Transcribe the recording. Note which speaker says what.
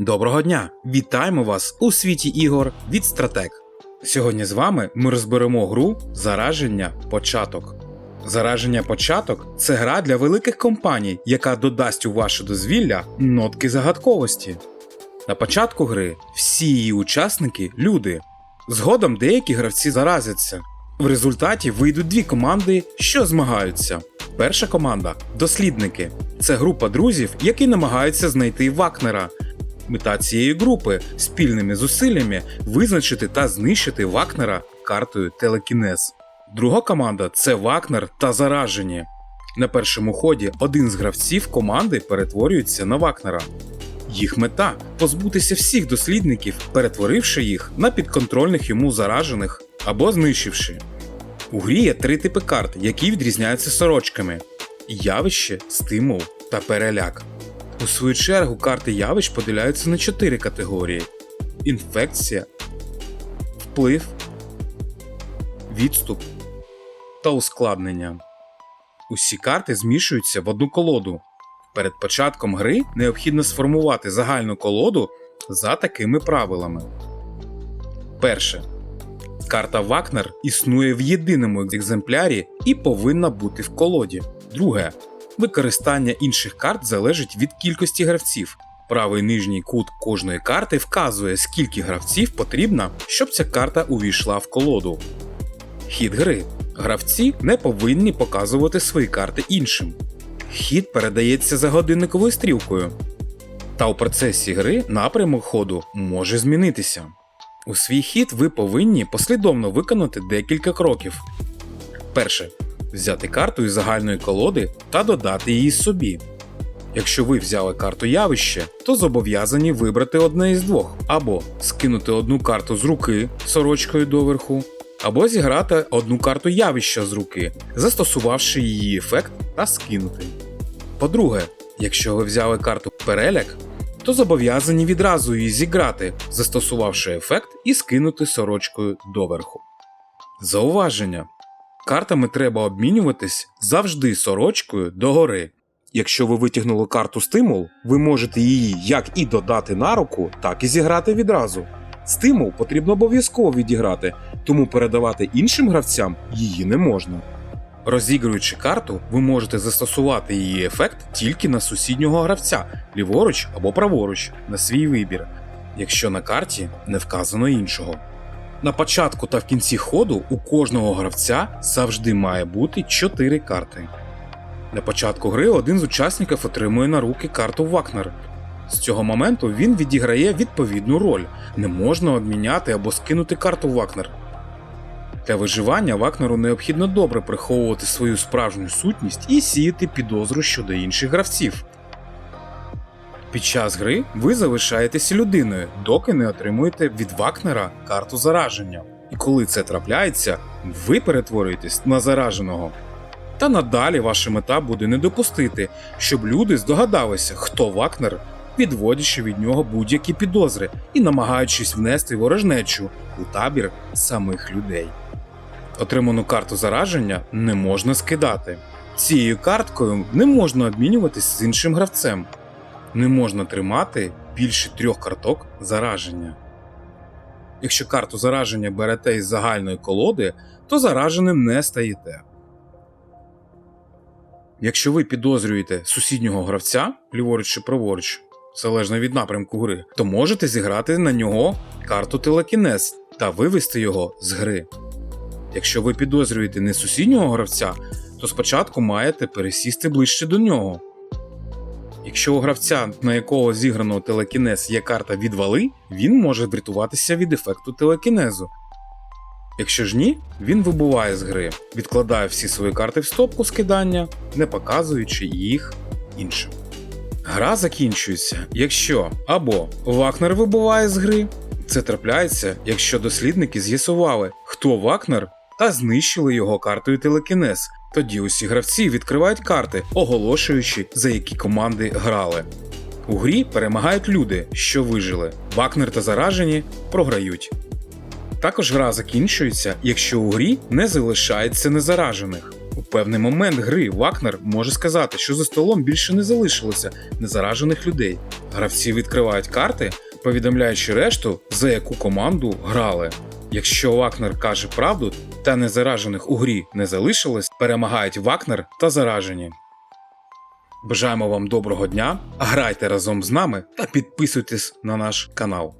Speaker 1: Доброго дня! Вітаємо вас у світі ігор від Стратек. Сьогодні з вами ми розберемо гру Зараження Початок. Зараження Початок це гра для великих компаній, яка додасть у ваше дозвілля нотки загадковості. На початку гри всі її учасники люди. Згодом деякі гравці заразяться. В результаті вийдуть дві команди, що змагаються. Перша команда дослідники. Це група друзів, які намагаються знайти Вакнера. Мета цієї групи спільними зусиллями визначити та знищити Вакнера картою Телекінез. Друга команда це Вакнер та заражені. На першому ході один з гравців команди перетворюється на Вакнера. Їх мета позбутися всіх дослідників, перетворивши їх на підконтрольних йому заражених або знищивши. У грі є три типи карт, які відрізняються сорочками: явище, стимул та переляк. У свою чергу карти явищ поділяються на чотири категорії: інфекція, вплив, відступ та ускладнення. Усі карти змішуються в одну колоду. Перед початком гри необхідно сформувати загальну колоду за такими правилами. Перше. Карта Вакнер існує в єдиному екземплярі і повинна бути в колоді. Друге. Використання інших карт залежить від кількості гравців. Правий нижній кут кожної карти вказує, скільки гравців потрібно, щоб ця карта увійшла в колоду. Хід гри. Гравці не повинні показувати свої карти іншим. Хід передається за годинниковою стрілкою. Та у процесі гри напрямок ходу може змінитися. У свій хід ви повинні послідовно виконати декілька кроків. Перше. Взяти карту із загальної колоди та додати її собі. Якщо ви взяли карту явище, то зобов'язані вибрати одне із двох, або скинути одну карту з руки сорочкою доверху, або зіграти одну карту явища з руки, застосувавши її ефект та скинути. По-друге, якщо ви взяли карту переляк, то зобов'язані відразу її зіграти, застосувавши ефект і скинути сорочкою доверху. Зауваження. Картами треба обмінюватись завжди сорочкою догори. Якщо ви витягнули карту стимул, ви можете її як і додати на руку, так і зіграти відразу. Стимул потрібно обов'язково відіграти, тому передавати іншим гравцям її не можна. Розігруючи карту, ви можете застосувати її ефект тільки на сусіднього гравця, ліворуч або праворуч, на свій вибір, якщо на карті не вказано іншого. На початку та в кінці ходу у кожного гравця завжди має бути 4 карти. На початку гри один з учасників отримує на руки карту Вакнер. З цього моменту він відіграє відповідну роль, не можна обміняти або скинути карту Вакнер. Для виживання Вакнеру необхідно добре приховувати свою справжню сутність і сіяти підозру щодо інших гравців. Під час гри ви залишаєтеся людиною, доки не отримуєте від Вакнера карту зараження. І коли це трапляється, ви перетворюєтесь на зараженого. Та надалі ваша мета буде не допустити, щоб люди здогадалися, хто Вакнер, відводячи від нього будь-які підозри і намагаючись внести ворожнечу у табір самих людей. Отриману карту зараження не можна скидати. Цією карткою не можна обмінюватись з іншим гравцем. Не можна тримати більше трьох карток зараження. Якщо карту зараження берете із загальної колоди, то зараженим не стаєте. Якщо ви підозрюєте сусіднього гравця, ліворуч чи праворуч, залежно від напрямку гри, то можете зіграти на нього карту телекінез та вивести його з гри. Якщо ви підозрюєте не сусіднього гравця, то спочатку маєте пересісти ближче до нього. Якщо у гравця, на якого зіграно телекінез є карта відвали, він може врятуватися від ефекту телекінезу. Якщо ж ні, він вибуває з гри, відкладає всі свої карти в стопку скидання, не показуючи їх іншим. Гра закінчується, якщо або Вакнер вибуває з гри, це трапляється, якщо дослідники з'ясували, хто Вакнер, та знищили його картою телекінез. Тоді усі гравці відкривають карти, оголошуючи, за які команди грали. У грі перемагають люди, що вижили. Вакнер та заражені програють. Також гра закінчується, якщо у грі не залишається незаражених. У певний момент гри Вакнер може сказати, що за столом більше не залишилося незаражених людей. Гравці відкривають карти, повідомляючи решту, за яку команду грали. Якщо Вакнер каже правду та незаражених у грі не залишилось, перемагають Вакнер та заражені. Бажаємо вам доброго дня, грайте разом з нами та підписуйтесь на наш канал.